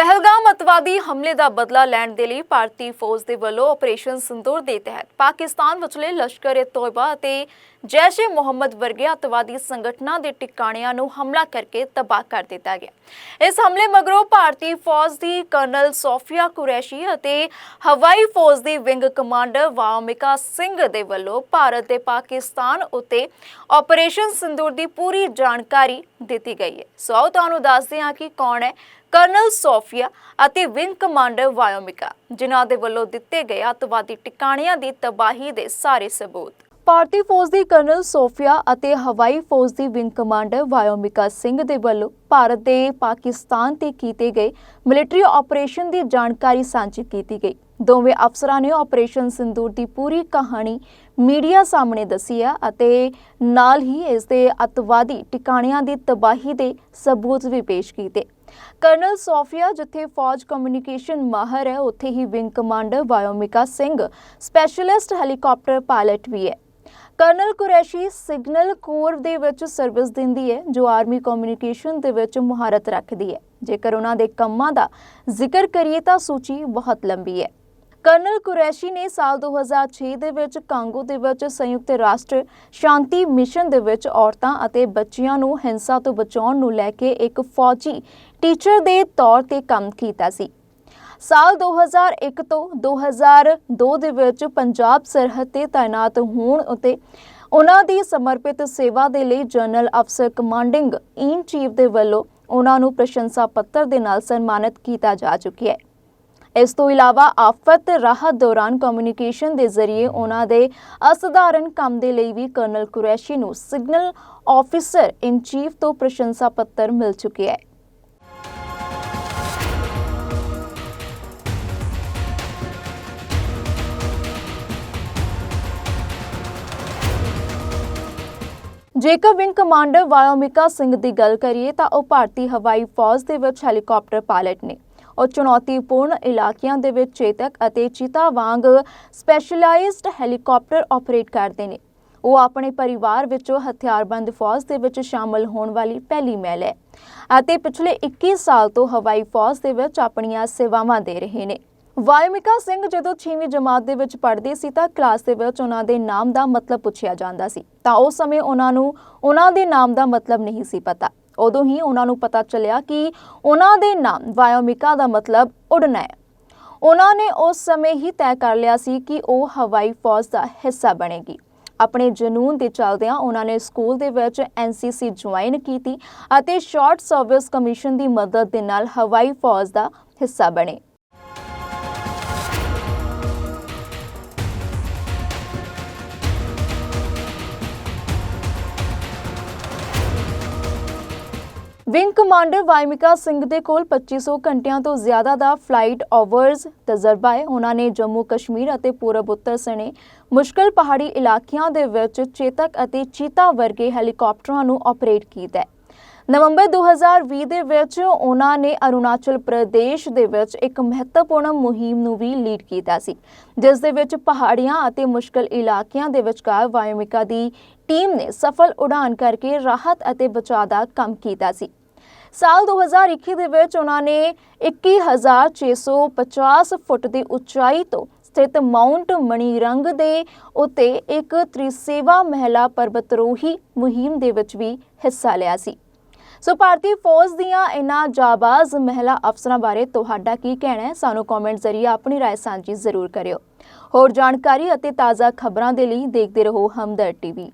ਪਹਿਲਗਾਮ ਅਤਵਾਦੀ ਹਮਲੇ ਦਾ ਬਦਲਾ ਲੈਣ ਦੇ ਲਈ ਭਾਰਤੀ ਫੌਜ ਦੇ ਵੱਲੋਂ ਆਪਰੇਸ਼ਨ ਸਿੰਦੂਰ ਦੇ ਤਹਿਤ ਪਾਕਿਸਤਾਨ ਵਿਚਲੇ ਲਸ਼ਕਰ-ਏ-ਤੋਇਬਾ ਅਤੇ ਜੈਸ਼-ਏ ਮੁਹੰਮਦ ਵਰਗੇ ਅਤਵਾਦੀ ਸੰਗਠਨਾਂ ਦੇ ਟਿਕਾਣਿਆਂ ਨੂੰ ਹਮਲਾ ਕਰਕੇ ਤਬਾਹ ਕਰ ਦਿੱਤਾ ਗਿਆ। ਇਸ ਹਮਲੇ ਮਗਰੋਂ ਭਾਰਤੀ ਫੌਜ ਦੀ ਕਰਨਲ ਸੋਫੀਆ ਕੁਰੈਸ਼ੀ ਅਤੇ ਹਵਾਈ ਫੌਜ ਦੀ ਵਿੰਗ ਕਮਾਂਡਰ ਵਾਮਿਕਾ ਸਿੰਘ ਦੇ ਵੱਲੋਂ ਭਾਰਤ ਤੇ ਪਾਕਿਸਤਾਨ ਉੱਤੇ ਆਪਰੇਸ਼ਨ ਸਿੰਦੂਰ ਦੀ ਪੂਰੀ ਜਾਣਕਾਰੀ ਦਿੱਤੀ ਗਈ ਹੈ। ਸੋ ਆਓ ਤੁਹਾਨੂੰ ਦੱਸਦੇ ਹਾਂ ਕਿ ਕੌਣ ਹੈ। ਕਰਨਲ ਸੋਫੀਆ ਅਤੇ ਵਿੰਗ ਕਮਾਂਡਰ ਵਾਇਓਮਿਕਾ ਜਿਨ੍ਹਾਂ ਦੇ ਵੱਲੋਂ ਦਿੱਤੇ ਗਏ ਅੱਤਵਾਦੀ ਟਿਕਾਣਿਆਂ ਦੀ ਤਬਾਹੀ ਦੇ ਸਾਰੇ ਸਬੂਤ। ਭਾਰਤੀ ਫੌਜ ਦੀ ਕਰਨਲ ਸੋਫੀਆ ਅਤੇ ਹਵਾਈ ਫੌਜ ਦੀ ਵਿੰਗ ਕਮਾਂਡਰ ਵਾਇਓਮਿਕਾ ਸਿੰਘ ਦੇ ਵੱਲੋਂ ਭਾਰਤ ਦੇ ਪਾਕਿਸਤਾਨ ਤੇ ਕੀਤੇ ਗਏ ਮਿਲਟਰੀ ਆਪਰੇਸ਼ਨ ਦੀ ਜਾਣਕਾਰੀ ਸਾਂਝੀ ਕੀਤੀ ਗਈ। ਦੋਵੇਂ ਅਫਸਰਾਂ ਨੇ ਆਪਰੇਸ਼ਨ ਸਿੰਦੂਰ ਦੀ ਪੂਰੀ ਕਹਾਣੀ ਮੀਡੀਆ ਸਾਹਮਣੇ ਦੱਸੀ ਹੈ ਅਤੇ ਨਾਲ ਹੀ ਇਸ ਦੇ ਅੱਤਵਾਦੀ ਟਿਕਾਣਿਆਂ ਦੀ ਤਬਾਹੀ ਦੇ ਸਬੂਤ ਵੀ ਪੇਸ਼ ਕੀਤੇ। ਕਰਨਲ ਸੋਫੀਆ, ਜਿੱਥੇ ਫੌਜ ਕਮਿਊਨੀਕੇਸ਼ਨ ਮਾਹਰ ਹੈ, ਉੱਥੇ ਹੀ wing commander Vyomika Singh, specialist helicopter pilot ਵੀ ਹੈ। ਕਰਨਲ ਕੁਰੈਸ਼ੀ ਸਿਗਨਲ ਕੋਰ ਦੇ ਵਿੱਚ ਸਰਵਿਸ ਦਿੰਦੀ ਹੈ, ਜੋ ਆਰਮੀ ਕਮਿਊਨੀਕੇਸ਼ਨ ਦੇ ਵਿੱਚ ਮੁਹਾਰਤ ਰੱਖਦੀ ਹੈ। ਜੇਕਰ ਉਹਨਾਂ ਦੇ ਕੰਮਾਂ ਦਾ ਜ਼ਿਕਰ ਕਰੀਏ ਤਾਂ ਸੂਚੀ ਬਹੁਤ ਲੰਬੀ ਹੈ। ਕਰਨਲ ਕੁਰੈਸ਼ੀ ਨੇ ਸਾਲ 2006 ਦੇ ਵਿੱਚ ਕਾਂਗੋ ਦੇ ਵਿੱਚ ਸੰਯੁਕਤ ਰਾਸ਼ਟਰ ਸ਼ਾਂਤੀ ਮਿਸ਼ਨ ਦੇ ਵਿੱਚ ਔਰਤਾਂ ਅਤੇ ਬੱਚਿਆਂ ਨੂੰ ਹਿੰਸਾ ਤੋਂ ਬਚਾਉਣ ਨੂੰ ਲੈ ਕੇ ਇੱਕ ਫੌਜੀ ਟੀਚਰ ਦੇ ਤੌਰ ਤੇ ਕੰਮ ਕੀਤਾ ਸੀ। ਸਾਲ 2001 ਤੋਂ 2002 ਦੇ ਵਿੱਚ ਪੰਜਾਬ ਸਰਹੱਦ ਤੇ ਤਾਇਨਾਤ ਹੋਣ ਉਤੇ ਉਹਨਾਂ ਦੀ ਸਮਰਪਿਤ ਸੇਵਾ ਦੇ ਲਈ ਜਨਰਲ ਅਫਸਰ ਕਮਾਂਡਿੰਗ ਇਨ ਚੀਫ ਦੇ ਵੱਲੋਂ ਉਹਨਾਂ ਨੂੰ ਪ੍ਰਸ਼ੰਸਾ ਪੱਤਰ ਦੇ ਨਾਲ ਸਨਮਾਨਿਤ ਕੀਤਾ ਜਾ ਚੁੱਕਿਆ ਹੈ। ਇਸ ਤੋਂ ਇਲਾਵਾ ਆਫਤ ਰਾਹਤ ਦੌਰਾਨ ਕਮਿਊਨੀਕੇਸ਼ਨ ਦੇ ਜ਼ਰੀਏ ਉਹਨਾਂ ਦੇ ਅਸਧਾਰਨ ਕੰਮ ਦੇ ਲਈ ਵੀ ਕਰਨਲ ਕੁਰੈਸ਼ੀ ਨੂੰ ਸਿਗਨਲ ਆਫੀਸਰ ਇਨ ਚੀਫ ਤੋਂ ਪ੍ਰਸ਼ੰਸਾ ਪੱਤਰ ਮਿਲ ਚੁੱਕਿਆ ਹੈ। ਜੇਕਰ ਵਿੰਗ ਕਮਾਂਡਰ ਵਾਇਓਮਿਕਾ ਸਿੰਘ ਦੀ ਗੱਲ ਕਰੀਏ ਤਾਂ ਉਹ ਭਾਰਤੀ ਹਵਾਈ ਫੌਜ ਦੇ ਵਿੱਚ ਹੈਲੀਕਾਪਟਰ ਪਾਇਲਟ ਨੇ। ਉਹ ਚੁਣੌਤੀਪੂਰਨ ਇਲਾਕਿਆਂ ਦੇ ਵਿੱਚ ਚੇਤਕ ਅਤੇ ਚੀਤਾ ਵਾਂਗ ਸਪੈਸ਼ਲਾਈਜ਼ਡ ਹੈਲੀਕਾਪਟਰ ਆਪਰੇਟ ਕਰਦੇ ਨੇ। ਉਹ ਆਪਣੇ ਪਰਿਵਾਰ ਵਿੱਚੋਂ ਹਥਿਆਰਬੰਦ ਫੌਜ ਦੇ ਵਿੱਚ ਸ਼ਾਮਲ ਹੋਣ ਵਾਲੀ ਪਹਿਲੀ ਮਹਿਲ ਹੈ ਅਤੇ ਪਿਛਲੇ 21 ਸਾਲ ਤੋਂ ਹਵਾਈ ਫੌਜ ਦੇ ਵਿੱਚ ਆਪਣੀਆਂ ਸੇਵਾਵਾਂ ਦੇ ਰਹੇ ਨੇ। ਵਾਇਮਿਕਾ ਸਿੰਘ ਜਦੋਂ 6ਵੀਂ ਜਮਾਤ ਦੇ ਵਿੱਚ ਪੜ੍ਹਦੇ ਸੀ ਤਾਂ ਕਲਾਸ ਦੇ ਵਿੱਚ ਉਹਨਾਂ ਦੇ ਨਾਮ ਦਾ ਮਤਲਬ ਪੁੱਛਿਆ ਜਾਂਦਾ ਸੀ। ਤਾਂ ਉਸ ਸਮੇਂ ਉਹਨਾਂ ਨੂੰ ਉਹਨਾਂ ਦੇ ਨਾਮ ਦਾ ਮਤਲਬ ਨਹੀਂ ਸੀ ਪਤਾ। ਉਦੋਂ ਹੀ ਉਹਨਾਂ ਨੂੰ ਪਤਾ ਚੱਲਿਆ ਕਿ ਉਹਨਾਂ ਦੇ ਨਾਮ ਵਾਇਓਮਿਕਾ ਦਾ ਮਤਲਬ ਉਡਣਾ ਹੈ। ਉਹਨਾਂ ਨੇ ਉਸ ਸਮੇਂ ਹੀ ਤੈਅ ਕਰ ਲਿਆ ਸੀ ਕਿ ਉਹ ਹਵਾਈ ਫੌਜ ਦਾ ਹਿੱਸਾ ਬਣੇਗੀ। ਆਪਣੇ ਜਨੂਨ ਦੇ ਚੱਲਦਿਆਂ ਉਹਨਾਂ ਨੇ ਸਕੂਲ ਦੇ ਵਿੱਚ ਐਨਸੀਸੀ ਜੁਆਇਨ ਕੀਤੀ ਅਤੇ ਸ਼ਾਰਟ ਸਰਵਿਸ ਕਮਿਸ਼ਨ ਦੀ ਮਦਦ ਦੇ ਨਾਲ ਹਵਾਈ ਫੌਜ ਦਾ ਹਿੱਸਾ ਬਣੇ। ਵਿੰਗ ਕਮਾਂਡਰ ਵਾਇਮਿਕਾ ਸਿੰਘ ਦੇ ਕੋਲ 2500 ਘੰਟਿਆਂ ਤੋਂ ਜ਼ਿਆਦਾ ਦਾ ਫਲਾਈਟ ਓਵਰਸ ਤਜਰਬਾ ਹੈ। ਉਹਨਾਂ ਨੇ ਜੰਮੂ ਕਸ਼ਮੀਰ ਅਤੇ ਪੂਰਬ ਉੱਤਰ ਸਣੇ ਮੁਸ਼ਕਲ ਪਹਾੜੀ ਇਲਾਕਿਆਂ ਦੇ ਵਿੱਚ ਚੇਤਕ ਅਤੇ ਚੀਤਾ ਵਰਗੇ ਹੈਲੀਕਾਪਟਰਾਂ ਨੂੰ ਆਪਰੇਟ ਕੀਤਾ ਹੈ। ਨਵੰਬਰ 2020 ਦੇ ਵਿੱਚ ਉਹਨਾਂ ਨੇ ਅਰੁਣਾਚਲ ਪ੍ਰਦੇਸ਼ ਦੇ ਵਿੱਚ ਇੱਕ ਮਹੱਤਵਪੂਰਨ ਮੁਹਿੰਮ ਨੂੰ ਵੀ ਲੀਡ ਕੀਤਾ ਸੀ, ਜਿਸ ਦੇ ਵਿੱਚ ਪਹਾੜੀਆਂ ਅਤੇ ਮੁਸ਼ਕਲ ਇਲਾਕਿਆਂ ਦੇ ਵਿਚਕਾਰ ਵਾਇਓਮਿਕਾ ਦੀ ਟੀਮ ਨੇ ਸਫਲ ਉਡਾਨ ਕਰਕੇ ਰਾਹਤ ਅਤੇ ਬਚਾਅ ਦਾ ਕੰਮ ਕੀਤਾ ਸੀ। ਸਾਲ 2021 ਦੇ ਵਿੱਚ ਉਹਨਾਂ ਨੇ 21650 ਫੁੱਟ ਦੀ ਉਚਾਈ ਤੋਂ ਸਥਿਤ ਮਾਉਂਟ ਮਣੀਰੰਗ ਦੇ ਉੱਤੇ ਇੱਕ ਤ੍ਰਿਸੇਵਾ ਮਹਿਲਾ ਪਰਬਤਰੋਹੀ ਮੁਹਿੰਮ ਦੇ ਵਿੱਚ ਵੀ ਹਿੱਸਾ ਲਿਆ ਸੀ ਸੋ ਭਾਰਤੀ ਫੌਜ ਦੀਆਂ ਇਨ੍ਹਾਂ ਜਾਬਾਜ਼ ਮਹਿਲਾ ਅਫਸਰਾਂ ਬਾਰੇ ਤੁਹਾਡਾ ਕੀ ਕਹਿਣਾ ਹੈ ਸਾਨੂੰ ਕਮੈਂਟ ਜ਼ਰੀਏ ਆਪਣੀ رائے ਸਾਂਝੀ ਜ਼ਰੂਰ ਕਰਿਓ ਹੋਰ ਜਾਣਕਾਰੀ ਅਤੇ ਤਾਜ਼ਾ ਖਬਰਾਂ ਦੇ ਲਈ ਦੇਖਦੇ ਰਹੋ ਹਮਦਰ ਟੀਵੀ